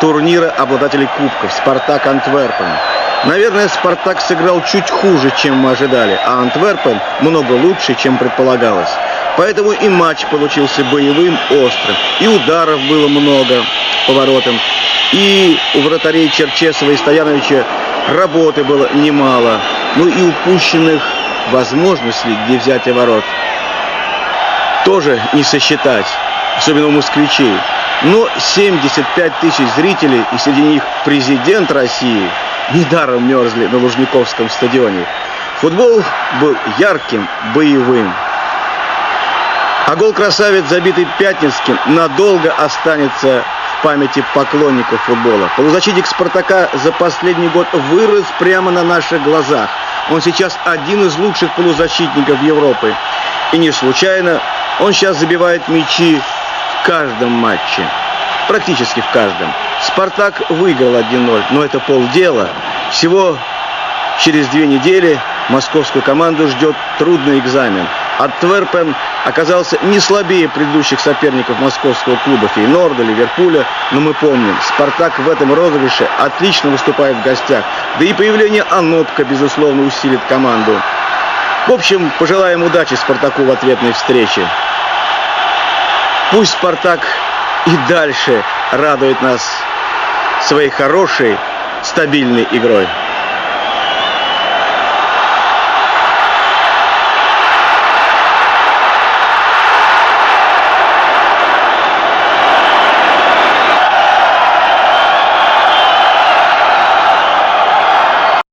турнира обладателей кубков «Спартак Антверпен». Наверное, «Спартак» сыграл чуть хуже, чем мы ожидали, а «Антверпен» много лучше, чем предполагалось. Поэтому и матч получился боевым, острым, и ударов было много по воротам, и у вратарей Черчесова и Стояновича работы было немало, ну и упущенных возможностей для взятия ворот тоже не сосчитать, особенно у москвичей. Но 75 тысяч зрителей, и среди них президент России, недаром мерзли на Лужниковском стадионе. Футбол был ярким, боевым. А гол красавец, забитый Пятницким, надолго останется в памяти поклонников футбола. Полузащитник «Спартака» за последний год вырос прямо на наших глазах. Он сейчас один из лучших полузащитников Европы. И не случайно он сейчас забивает мячи в каждом матче. Практически в каждом. «Спартак» выиграл 1-0, но это полдела. Всего через две недели московскую команду ждет трудный экзамен. Антверпен оказался не слабее предыдущих соперников московского клуба Фейнорда, Ливерпуля, но мы помним, Спартак в этом розыгрыше отлично выступает в гостях. Да и появление Анопка, безусловно, усилит команду. В общем, пожелаем удачи Спартаку в ответной встрече. Пусть Спартак и дальше радует нас своей хорошей, стабильной игрой.